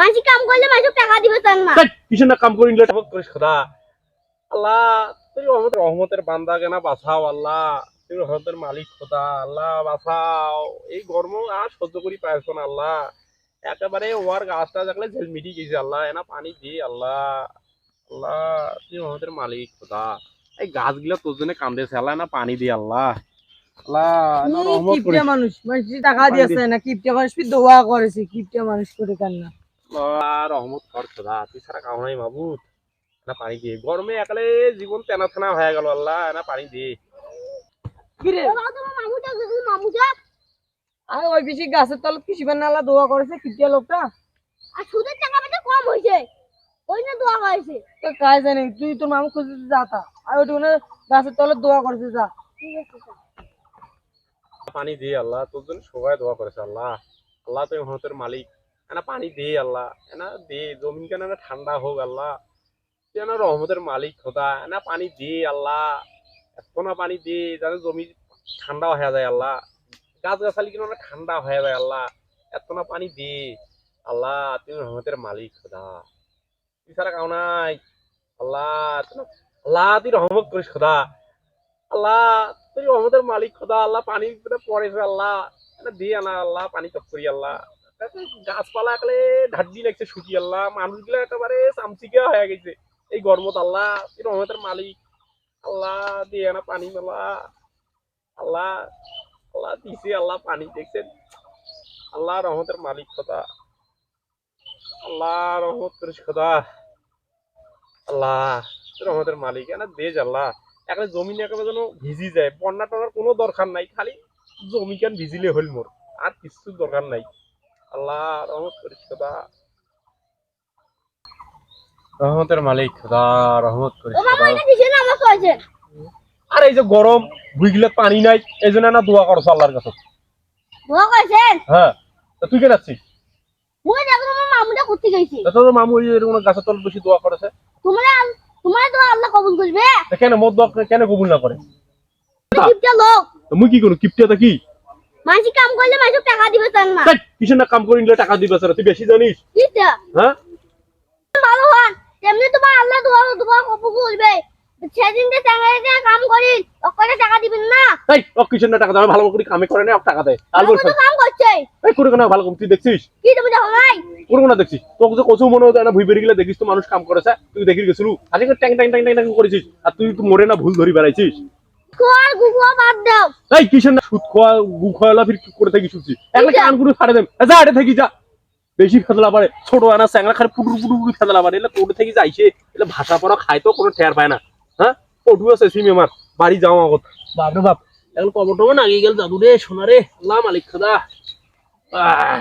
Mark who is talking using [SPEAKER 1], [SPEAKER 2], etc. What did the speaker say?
[SPEAKER 1] মাঝি কাম করলে মাঝে টাকা দিবে তার না
[SPEAKER 2] তাই কিসের না কাম করি নিলে করিস খোদা। আল্লাহ তুই রহমত রহমতের বান্দা কেনা বাঁচাও আল্লাহ। তুই রহমতের মালিক খোদা আল্লাহ বাঁচাও। এই গরম আর সহ্য করি পাইছ না আল্লাহ। একেবারে ওয়ার গাছটা দেখলে ঝেল মিটি গেছে আল্লাহ। এনা পানি দি আল্লাহ। আল্লাহ তুই রহমতের মালিক খোদা। এই গাছগুলা তোর জন্য কান্দেছে আল্লাহ। না পানি দি আল্লাহ। আল্লাহ এনা রহমত
[SPEAKER 3] কিপটা মানুষ। মানুষ টাকা দিয়েছে না কিপটা মানুষ। দোয়া করেছে কিপটা মানুষ করে কান্না।
[SPEAKER 2] রহমত কর খোদা তুই ছাড়া কাউ নাই মাবুদ না পানি দিয়ে গরমে একালে জীবন তেনা তেনা হয়ে গেল আল্লাহ না পানি
[SPEAKER 1] মামুটা
[SPEAKER 3] আর ওই বেশি গাছের নালা দোয়া করেছে কিপটা লোকটা
[SPEAKER 1] আর সুদের টাকা কম হয়েছে ওই না দোয়া
[SPEAKER 3] তো কাজ জানি তুই তোর মামু খুঁজতে যা তা আর ওইটুকু গাছের তলত দোয়া করেছে যা
[SPEAKER 2] পানি দিয়ে আল্লাহ তোর জন্য সবাই দোয়া করেছে, আল্লাহ। আল্লাহ, তুই রহমতের মালিক। এনা পানি দে আল্লাহ, এনা দে, জমিন কেন না ঠান্ডা হোক আল্লাহ। এনা রহমতের মালিক খোদা, এনা পানি দে আল্লাহ এত না পানি দে যাতে জমি ঠান্ডা হয়ে যায় আল্লাহ। গাছ গাছালি কেন ঠান্ডা হয়ে যায় আল্লাহ এত না পানি দে আল্লাহ তুই রহমতের মালিক খোদা। তুই কাউ নাই, আল্লাহ আল্লাহ তুই রহমত করিস খোদা। আল্লাহ, তুই রহমতের মালিক খোদা, আল্লাহ পানি পুরো আল্লাহ। দিয়ে আনা আল্লাহ, পানি টপ করি আল্লাহ। গাছপালা একালে ঢাড্ডি লাগছে আল্লাহ মানুষগুলো একেবারে চামচিকা হয়ে গেছে। এই গরমত আল্লাহ রহমতের মালিক। আল্লাহ দিয়ে আনা পানি মেলা। আল্লাহ আল্লাহ দিছে, আল্লাহ পানি দেখছেন। আল্লাহ রহমতের মালিক খোদা। আল্লাহ রহমত আল্লাহ, রহমতের মালিক। এনা দেজ আল্লাহ। একটা জমি একেবারে যেন ভিজি যায়। বন্যা টনার কোনো দরকার নাই। খালি জমি কেন ভিজিলে হইল মোর? আর কিছু দরকার নাই। আল্লাহ রহমত করিস খোদা। রহমতের মালিক খোদা রহমত করিস খোদা। আর এই যে গরম পানি নাই এই জন্য না দোয়া করছ আল্লাহর কাছে।
[SPEAKER 1] দোয়া করেছেন?
[SPEAKER 2] হ্যাঁ তা তুই কেন আছিস
[SPEAKER 1] মুই দেখো তোমার মামুটা করতে গেছি
[SPEAKER 2] তা তোর মামু ওই এরকম গাছের তল বেশি দোয়া করেছে।
[SPEAKER 1] তোমরা তোমার দোয়া আল্লাহ কবুল করবে?
[SPEAKER 2] তা কেন মোর দোয়া কেন কবুল না করে?
[SPEAKER 1] কিপটা লোক।
[SPEAKER 2] তা কি করু কিপটিয়াটা কি?
[SPEAKER 1] মাঝি কাম করলে মাঝে টাকা দিবে তার না
[SPEAKER 2] কিসের না কাম করে নিলে টাকা দিবে স্যার তুই বেশি জানিস? হ্যাঁ?
[SPEAKER 1] ভালো হন। তেমনি তোমার আল্লাহ দোয়া দোয়া কবুল করবে। সেদিন যে টাকা কাম করি ওখানে টাকা দিবেন না।
[SPEAKER 2] তাই ও কিসের না টাকা দেয়? ভালো করে কামে করে না টাকা দেয়। আর
[SPEAKER 1] আমি
[SPEAKER 2] বলছ
[SPEAKER 1] তো কাম করছে।
[SPEAKER 2] এই করে না ভালো তুই দেখছিস?
[SPEAKER 1] কি তুমি দেখো নাই
[SPEAKER 2] কোনো না দেখছিস? তোকে যে কচু মনে হতো না ভুই বেরিয়ে গেলে দেখিস তো মানুষ কাম করেছে। তুই দেখি গেছিলু আজকে ট্যাং ট্যাং ট্যাং ট্যাং ট্যাং করেছিস। আর তুই তো মরে না ভুল ধরি বেড়াইছিস।
[SPEAKER 1] খোয়ার গুকুয়া বাদ দাও।
[SPEAKER 2] এই কিসের না? সুদ খোয়া গু খোয়ালা ফির করে থাকি শুনছি? একটা কান করে ফাড়ে দেম যা এটা থাকি যা। বেশি ফেদলা পারে ছোট আনা স্যাংলা খালি পুটুর পুটুর পুটুর ফেদলা পারে। এলে তোর থেকে যাইছে। এলে ভাষা পড়া খায় তো কোনো ঠের পায় না। হ্যাঁ? পটু আছে সিমি আমার। বাড়ি যাওয়া আগত বাপ এখন কবর টবর না গেল রে সোনা রে। আল্লাহ মালিক খাদা। আহ।